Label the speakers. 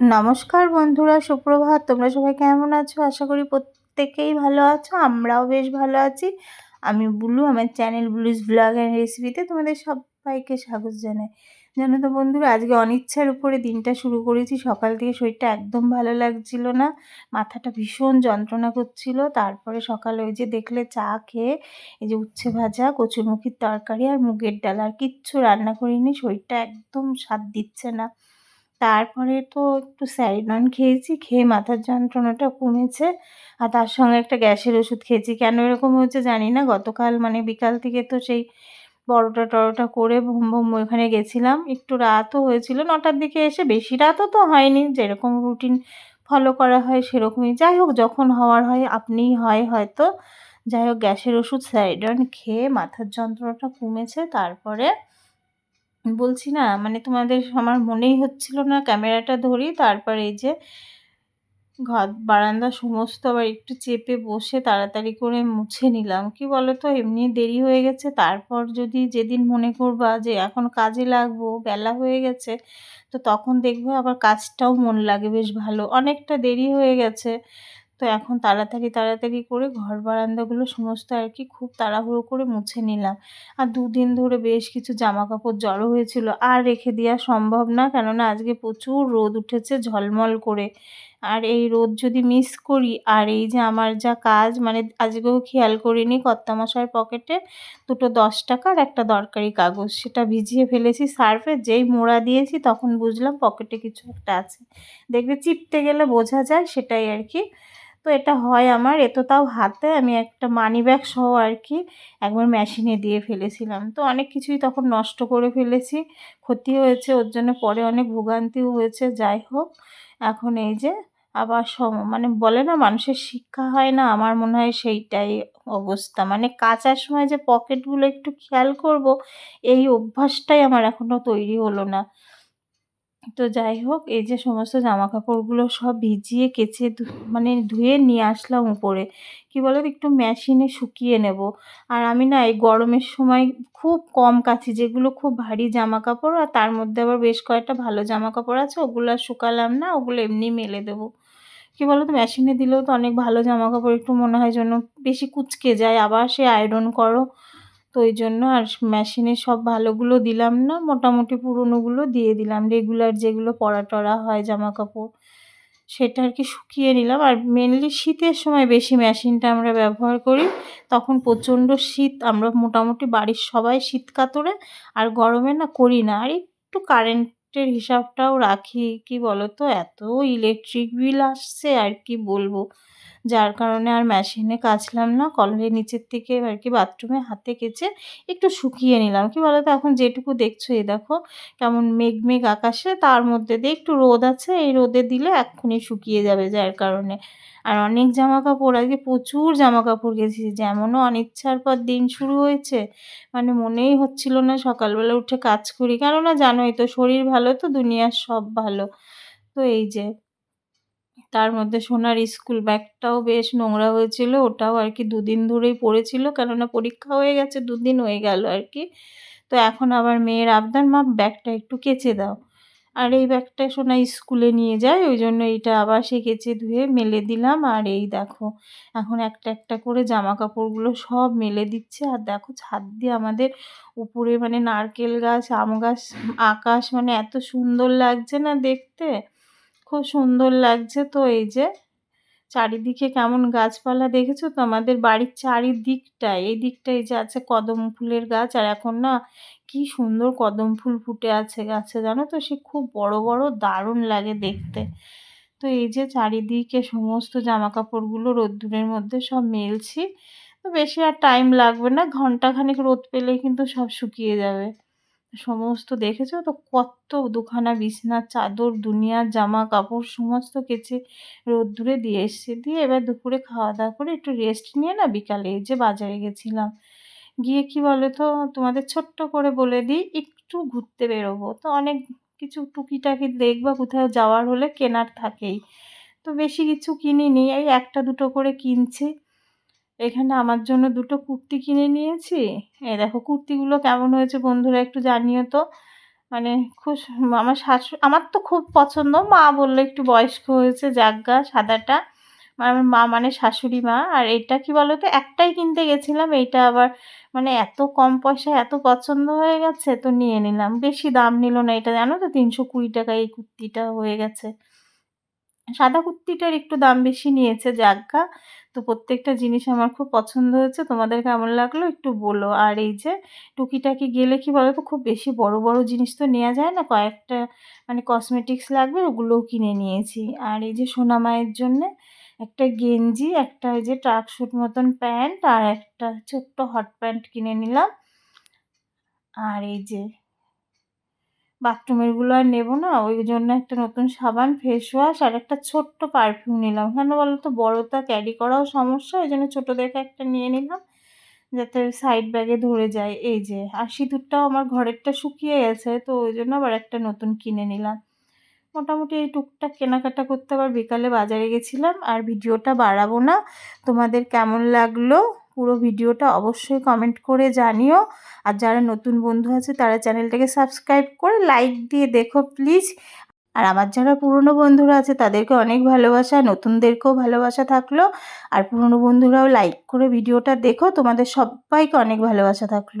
Speaker 1: নমস্কার বন্ধুরা, সুপ্রভাত। তোমরা সবাই কেমন আছো? আশা করি প্রত্যেকেই ভালো আছো, আমরাও বেশ ভালো আছি। আমি বুলু, আমার চ্যানেল ব্লুজ ব্লগ অ্যান্ড রেসিপিতে তোমাদের সবাইকে স্বাগত জানাই। জানো তো বন্ধুরা, আজকে অনিচ্ছার উপরে দিনটা শুরু করেছি। সকাল থেকে শরীরটা একদম ভালো লাগছিল না, মাথাটা ভীষণ যন্ত্রণা করছিল। তারপরে সকালে ওই যে দেখলে চা খেয়ে, এই যে উচ্ছে ভাজা কচুরমুখির তরকারি আর মুগের ডাল। আর কিচ্ছু রান্না করিনি, শরীরটা একদম স্বাদ দিচ্ছে না। তারপরে তো একটু স্যারিডন খেয়েছি, খেয়ে মাথার যন্ত্রণাটা কমেছে। আর তার সঙ্গে একটা গ্যাসের ওষুধ খেয়েছি। কেন এরকম হয়েছে জানি না। গতকাল মানে বিকাল থেকে তো সেই পরোটা টরোটা করে ওইখানে গেছিলাম। একটু রাতও হয়েছিল। নটার দিকে এসে বেশি রাতও তো হয়নি। যেরকম রুটিন ফলো করা হয় সেরকমই। যাই হোক, যখন হওয়ার হয়, আপনিই হয় হয়তো। যাই হোক, গ্যাসের ওষুধ স্যারিডন খেয়ে মাথার যন্ত্রণাটা কমেছে। তারপরে বলছি না মানে তোমাদের আমার মনেই হচ্ছিল না ক্যামেরাটা ধরি, তারপর এই যে ঘর, বারান্দা সমস্ত আবার একটু চেপে বসে তাড়াতাড়ি করে মুছে নিলাম। কি বলো তো এমনি দেরি হয়ে গেছে, তারপর যদি যেদিন মনে করবা যে এখন কাজে লাগবো, বেলা হয়ে গেছে, তো তখন দেখবে আবার কাজটাও মন লাগে বেশ ভালো। অনেকটা দেরি হয়ে গেছে তো এখন তাড়াতাড়ি তাড়াতাড়ি করে ঘর বারান্দাগুলো সমস্ত আর কি খুব তাড়াহুড়ো করে মুছে নিলাম। আর দুদিন ধরে বেশ কিছু জামা কাপড় জড়ো হয়েছিল। আর রেখে দেওয়া সম্ভব না, কেননা আজকে প্রচুর রোদ উঠেছে ঝলমল করে। আর এই রোদ যদি মিস করি, আর এই যে আমার যা কাজ মানে আজকেও খেয়াল করিনি কর্তামশার পকেটে দুটো দশ টাকার একটা দরকারি কাগজ। সেটা ভিজিয়ে ফেলেছি সার্ফে, যেই মোড়া দিয়েছি তখন বুঝলাম পকেটে কিছু একটা আছে। দেখবে চিপতে গেলে বোঝা যায় সেটাই আর কি। তো এটা হয় আমার এ তো তাও হাতে আমি একটা মানি ব্যাগ সহ আর কি একবার মেশিনে দিয়ে ফেলেছিলাম। তো অনেক কিছুই তখন নষ্ট করে ফেলেছি, ক্ষতি হয়েছে, ওর জন্য পরে অনেক ভোগান্তিও হয়েছে, যাই হোক। এখন এই যে আবার সম মানে বলে না মানুষের শিক্ষা হয় না, আমার মনে হয় সেইটাই অবস্থা। মানে কাচার সময় যে পকেটগুলো একটু খেয়াল করব, এই অভ্যাসটাই আমার এখনও তৈরি হলো না। তো যাই হোক, এই যে সমস্ত জামা কাপড়গুলো সব ভিজিয়ে কেচে মানে ধুয়ে নিয়ে আসলাম উপরে। কি বলো একটু মেশিনে শুকিয়ে নেব। আর আমি না এই গরমের সময় খুব কম কাছি যেগুলো খুব ভারী জামা কাপড় আর তার মধ্যে আবার বেশ কয়েকটা ভালো জামা কাপড় আছে, ওগুলো আর শুকালাম না, ওগুলো এমনি মেলে দেবো। কী বলো তো মেশিনে দিলেও তো অনেক ভালো জামা কাপড় একটু মনে হয় যেন বেশি কুচকে যায়। আবার সে আয়রন করো। তো ওই জন্য আর মেশিনে সব ভালোগুলো দিলাম না, মোটামুটি পুরনোগুলো দিয়ে দিলাম। রেগুলার যেগুলো পরা টরা হয় জামা কাপড় সেটা আর কি শুকিয়ে নিলাম। আর মেনলি শীতের সময় বেশি মেশিনটা আমরা ব্যবহার করি। তখন প্রচণ্ড শীত, আমরা মোটামুটি বাড়ির সবাই শীত কাতরে, আর গরমে না করি না। আর একটু কারেন্টের হিসাবটাও রাখি, কি বলো তো এত ইলেকট্রিক বিল আসছে, আর কি বলব? যার কারণে আর মেশিনে কাচলাম না। কলের নিচের থেকে আর কি বাথরুমে হাতে কেচে একটু শুকিয়ে নিলাম। কি বলতো, এখন যেটুকু দেখছ এই দেখো কেমন মেঘ মেঘ আকাশে, তার মধ্যে দিয়ে একটু রোদ আছে। এই রোদে দিলে এক্ষুনি শুকিয়ে যাবে যার কারণে। আর অনেক জামা কাপড় আজকে প্রচুর জামা কাপড় গেছি। যেমনও অনিচ্ছার পর দিন শুরু হয়েছে। মানে মনেই হচ্ছিল না সকালবেলা উঠে কাজ করি। কেননা জানোই তো, শরীর ভালো তো, দুনিয়ার সব ভালো। তো এই যে তার মধ্যে সোনার স্কুল ব্যাগটাও বেশ নোংরা হয়েছিল, ওটাও আর কি দুদিন ধরেই পড়েছিল, কেননা পরীক্ষা হয়ে গেছে, দুদিন হয়ে গেল আর কি। তো এখন আবার মেয়ের আবদার, মা ব্যাগটা একটু কেচে দাও। আর এই ব্যাগটা সোনা স্কুলে নিয়ে যায়, ওই জন্য এইটা আবার সে কেচে ধুয়ে মেলে দিলাম। আর এই দেখো, এখন একটা একটা করে জামা কাপড়গুলো সব মেলে দিচ্ছে। আর দেখো ছাদ দিয়ে আমাদের উপরে মানে নারকেল গাছ, আম গাছ, আকাশ মানে এত সুন্দর লাগছে না দেখতে। খুব সুন্দর লাগছে তো এই যে। চারিদিকে কেমন গাছপালা দেখেছ তো? আমাদের বাড়ির চারিদিকটায়, এই দিকটায় যে আছে কদম ফুলের গাছ। আর এখন না কি সুন্দর কদম ফুল ফুটে আছে গাছে, জানো তো? সে খুব বড় বড়, দারুণ লাগে দেখতে। তো এই যে চারিদিকে সমস্ত জামা কাপড়গুলো রোদ্দুরের মধ্যে সব মেলছি। তো বেশি আর টাইম লাগবে না, ঘন্টাখানেক রোদ পেলেই কিন্তু সব শুকিয়ে যাবে। সমস্ত দেখেছ? তো কত দুখানা বিছনার চাদর দুনিয়ার জামা কাপড় সমস্ত কেচে রোদ্দুরে দিয়ে এসছি। দিয়ে এবার দুপুরে খাওয়া দাওয়া করে একটু রেস্ট নিয়ে না বিকালে যে বাজারে গেছিলাম। গিয়ে কি বলে তো তোমাদের ছোট্ট করে বলে দিই, একটু ঘুরতে বেরোবো। তো অনেক কিছু টুকিটাকি দেখবা, কোথাও যাওয়ার হলে কেনার থাকেই। তো বেশি কিছু কিনিনি, এই একটা দুটো করে কিনছি। এখানে আমার জন্য দুটো কুর্তি কিনে নিয়েছি। এই দেখো কুর্তিগুলো কেমন হয়েছে বন্ধুরা একটু জানিও তো। মানে খুব আমার শাশু, আমার তো খুব পছন্দ। মা বলল একটু বয়স্ক হয়েছে জাগা সাদাটা। আমার মা মানে শাশুড়ি মা। আর এটা কি বলো তো একটাই কিনতে গেছিলাম, এইটা আবার মানে এত কম পয়সায় এত পছন্দ হয়ে গেছে, তো নিয়ে নিলাম। বেশি দাম নিল না এটা, জানো তো, তিনশো কুড়ি টাকা এই কুর্তিটা হয়ে গেছে। সাদা কুর্তিটার একটু দাম বেশি নিয়েছে জাগা তো প্রত্যেকটা জিনিস আমার খুব পছন্দ হয়েছে। তোমাদের কেমন লাগল একটু বলো। আর এই যে টুকিটাকি গেলে কি বলো তো খুব বেশি বড় বড় জিনিস তো নেওয়া যায় না। কয়েকটা মানে কসমেটিক্স লাগবে, ওগুলোও কিনে নিয়েছি। আর এই যে সোনা মায়ের জন্যে একটা গেঞ্জি, একটা ওই যে ট্রাক ট্রাকস্যুট মতন প্যান্ট আর একটা ছোট্ট হট প্যান্ট কিনে নিলাম। আর এই যে বাথরুমেরগুলো আর নেব না, ওই জন্য একটা নতুন সাবান ফেস ওয়াশ আর একটা ছোট্ট পারফিউম নিলাম। কেন বলো তো? বড়োটা ক্যারি করাও সমস্যা, ওই জন্য ছোটো দেখে একটা নিয়ে নিলাম, যাতে সাইড ব্যাগে ধরে যায়। এই যে, আর সিঁদুরটাও আমার ঘরেরটা শুকিয়ে গেছে, তো ওই জন্য আবার একটা নতুন কিনে নিলাম। মোটামুটি এই টুকটাক কেনাকাটা করতে আবার বিকালে বাজারে গেছিলাম, আর ভিডিওটা বাড়াবো না। তোমাদের কেমন লাগল? পুরো ভিডিওটা অবশ্যই কমেন্ট করে জানিও। আর যারা নতুন বন্ধু আছে, তারা চ্যানেলটাকে সাবস্ক্রাইব করে লাইক দিয়ে দেখো প্লিজ আর আমার যারা পুরনো বন্ধুরা আছে, তাদেরকে অনেক ভালোবাসা, নতুনদেরকেও ভালোবাসা থাকল। আর পুরনো বন্ধুরাও লাইক করে ভিডিওটা দেখো, তোমাদের সবাইকে অনেক ভালোবাসা থাকল।